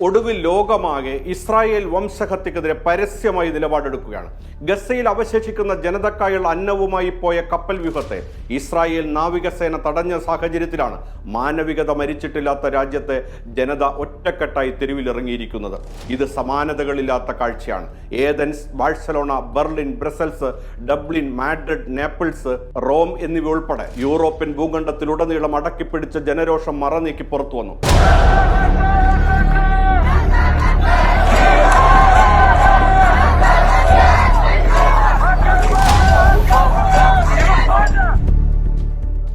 ഒടുവിൽ ലോകമാകെ ഇസ്രായേൽ വംശഹത്യക്കെതിരെ പരസ്യമായി നിലപാടെടുക്കുകയാണ്. ഗസയിൽ അവശേഷിക്കുന്ന ജനതക്കായുള്ള അന്നവുമായി പോയ കപ്പൽ വ്യൂഹത്തെ ഇസ്രായേൽ നാവികസേന തടഞ്ഞ സാഹചര്യത്തിലാണ് മാനവികത മരിച്ചിട്ടില്ലാത്ത രാജ്യത്തെ ജനത ഒറ്റക്കെട്ടായി തെരുവിലിറങ്ങിയിരിക്കുന്നത്. ഇത് സമാനതകളില്ലാത്ത കാഴ്ചയാണ്. Athens Barcelona Berlin Brussels Dublin Madrid Naples Rome എന്നിവ ഉൾപ്പെടെ യൂറോപ്യൻ ഭൂഖണ്ഡത്തിലുടനീളം അടക്കിപ്പിടിച്ച ജനരോഷം മറനീക്കി പുറത്തു വന്നു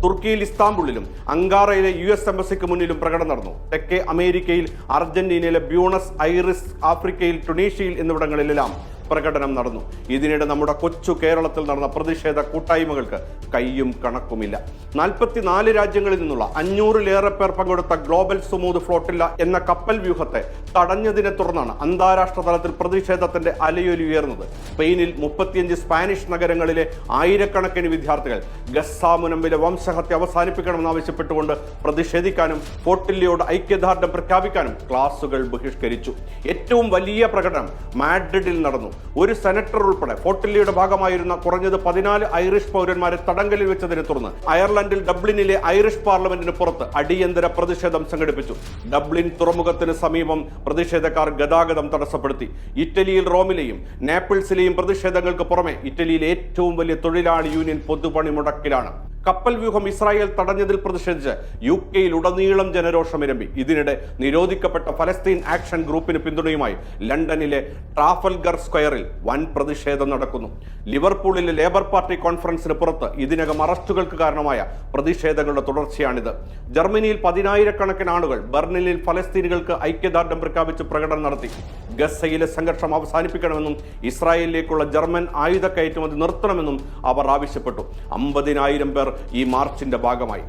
തുർക്കിയിൽ ഇസ്താംബുളിലും അങ്കാറയിലെ യു എസ് എംബസിക്ക് മുന്നിലും പ്രകടനം നടന്നു. തെക്കേ അമേരിക്കയിൽ അർജന്റീനയിലെ ബ്യൂണസ് ഐറിസ് ആഫ്രിക്കയിൽ ടുണീഷ്യയിൽ എന്നിവിടങ്ങളിലെല്ലാം പ്രകടനം നടന്നു. ഇതിനിടെ നമ്മുടെ കൊച്ചു കേരളത്തിൽ നടന്ന പ്രതിഷേധ കൂട്ടായ്മകൾക്ക് കയ്യും കണക്കുമില്ല. നാൽപ്പത്തിനാല് രാജ്യങ്ങളിൽ നിന്നുള്ള അഞ്ഞൂറിലേറെ പേർ പങ്കെടുത്ത ഗ്ലോബൽ സുമൂത് ഫ്ലോട്ടില്ല എന്ന കപ്പൽ വ്യൂഹത്തെ തടഞ്ഞതിനെ തുടർന്നാണ് അന്താരാഷ്ട്ര തലത്തിൽ പ്രതിഷേധത്തിന്റെ അലയൊലി ഉയർന്നത്. സ്പെയിനിൽ മുപ്പത്തിയഞ്ച് സ്പാനിഷ് നഗരങ്ങളിലെ ആയിരക്കണക്കിന് വിദ്യാർത്ഥികൾ ഗസ്സാമുനമ്പിലെ വംശഹത്യ അവസാനിപ്പിക്കണമെന്ന് ആവശ്യപ്പെട്ടുകൊണ്ട് പ്രതിഷേധിക്കാനും ഫോർട്ടില്ലയോട് ഐക്യദാർഢ്യം പ്രഖ്യാപിക്കാനും ക്ലാസുകൾ ബഹിഷ്കരിച്ചു. ഏറ്റവും വലിയ പ്രകടനം മാഡ്രിഡിൽ നടന്നു. ഒരു സെനറ്റർ ഉൾപ്പെടെ ഫോർട്ടില്ലിയുടെ ഭാഗമായിരുന്ന കുറഞ്ഞത് പതിനാല് ഐറിഷ് പൗരന്മാരെ തടങ്കലിൽ വെച്ചതിനെ തുടർന്ന് അയർലൻഡിൽ ഡബ്ലിനിലെ ഐറിഷ് പാർലമെന്റിന് പുറത്ത് അടിയന്തര പ്രതിഷേധം സംഘടിപ്പിച്ചു. ഡബ്ലിൻ തുറമുഖത്തിന് സമീപം പ്രതിഷേധക്കാർ ഗതാഗതം തടസ്സപ്പെടുത്തി. ഇറ്റലിയിൽ റോമിലെയും നേപ്പിൾസിലെയും പ്രതിഷേധങ്ങൾക്ക് പുറമെ ഇറ്റലിയിലെ ഏറ്റവും വലിയ തൊഴിലാളി യൂണിയൻ പൊതുപണി മുടക്കിലാണ് കപ്പൽ വ്യൂഹം ഇസ്രായേൽ തടഞ്ഞതിൽ പ്രതിഷേധിച്ച് യു കെയിൽ ഉടനീളം ജനരോഷമിരമ്പി. ഇതിനിടെ നിരോധിക്കപ്പെട്ട ഫലസ്തീൻ ആക്ഷൻ ഗ്രൂപ്പിന് പിന്തുണയുമായി ലണ്ടനിലെ ട്രാഫൽഗർ സ്ക്വയറിൽ വൻ പ്രതിഷേധം നടക്കുന്നു. ലിവർപൂളിലെ ലേബർ പാർട്ടി കോൺഫറൻസിന് പുറത്ത് ഇതിനകം അറസ്റ്റുകൾക്ക് കാരണമായ പ്രതിഷേധങ്ങളുടെ തുടർച്ചയാണിത്. ജർമ്മനിയിൽ പതിനായിരക്കണക്കിന് ആളുകൾ ബെർലിനിൽ ഫലസ്തീനികൾക്ക് ഐക്യദാർഢ്യം പ്രഖ്യാപിച്ച് പ്രകടനം നടത്തി. ഗസയിലെ സംഘർഷം അവസാനിപ്പിക്കണമെന്നും ഇസ്രായേലിലേക്കുള്ള ജർമ്മൻ ആയുധ കയറ്റുമതി നിർത്തണമെന്നും അവർ ആവശ്യപ്പെട്ടു. അമ്പതിനായിരം പേർ ഈ മാർച്ചിന്റെ ഭാഗമായി.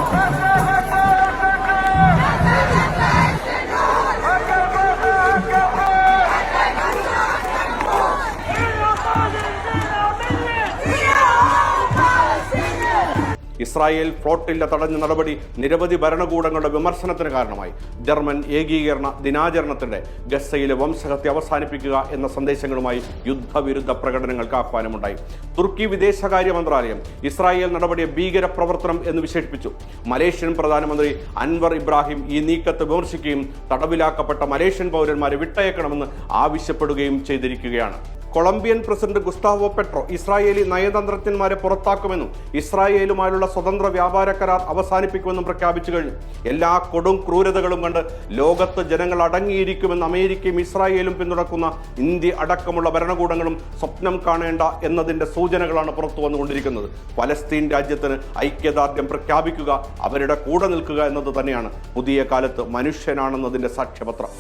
ഇസ്രായേൽ ഫ്ലോട്ടില്ല തടഞ്ഞ നടപടി നിരവധി ഭരണകൂടങ്ങളുടെ വിമർശനത്തിന് കാരണമായി. ജർമ്മൻ ഏകീകരണ ദിനാചരണത്തിന്റെ ഗസയിലെ വംശഹത്യ അവസാനിപ്പിക്കുക എന്ന സന്ദേശങ്ങളുമായി യുദ്ധവിരുദ്ധ പ്രകടനങ്ങൾക്ക് ആഹ്വാനമുണ്ടായി. തുർക്കി വിദേശകാര്യ മന്ത്രാലയം ഇസ്രായേൽ നടപടിയെ ഭീകര പ്രവർത്തനം എന്ന് വിശേഷിപ്പിച്ചു. മലേഷ്യൻ പ്രധാനമന്ത്രി അൻവർ ഇബ്രാഹിം ഈ നീക്കത്തെ വിമർശിക്കുകയും തടവിലാക്കപ്പെട്ട മലേഷ്യൻ പൗരന്മാരെ വിട്ടയക്കണമെന്ന് ആവശ്യപ്പെടുകയും ചെയ്തിരിക്കുകയാണ്. Colombian president Gustavo Petro Israeli നയതന്ത്രജ്ഞന്മാരെ പുറത്താക്കുമെന്നും ഇസ്രായേലുമായുള്ള സ്വതന്ത്ര വ്യാപാര കരാർ അവസാനിപ്പിക്കുമെന്നും പ്രഖ്യാപിച്ചു കഴിഞ്ഞു. എല്ലാ കൊടും ക്രൂരതകളും കണ്ട് ലോകത്ത് ജനങ്ങൾ അടങ്ങിയിരിക്കുമെന്ന് അമേരിക്കയും ഇസ്രായേലും പിന്തുണക്കുന്ന ഇന്ത്യ അടക്കമുള്ള ഭരണകൂടങ്ങളും സ്വപ്നം കാണേണ്ട എന്നതിന്റെ സൂചനകളാണ് പുറത്തു വന്നുകൊണ്ടിരിക്കുന്നത്. പലസ്തീൻ രാജ്യത്തിന് ഐക്യദാർഢ്യം പ്രഖ്യാപിക്കുക അവരുടെ കൂടെ നിൽക്കുക എന്നത് തന്നെയാണ്. പുതിയ കാലത്ത് മനുഷ്യനാണെന്നതിന്റെ സാക്ഷ്യപത്രം.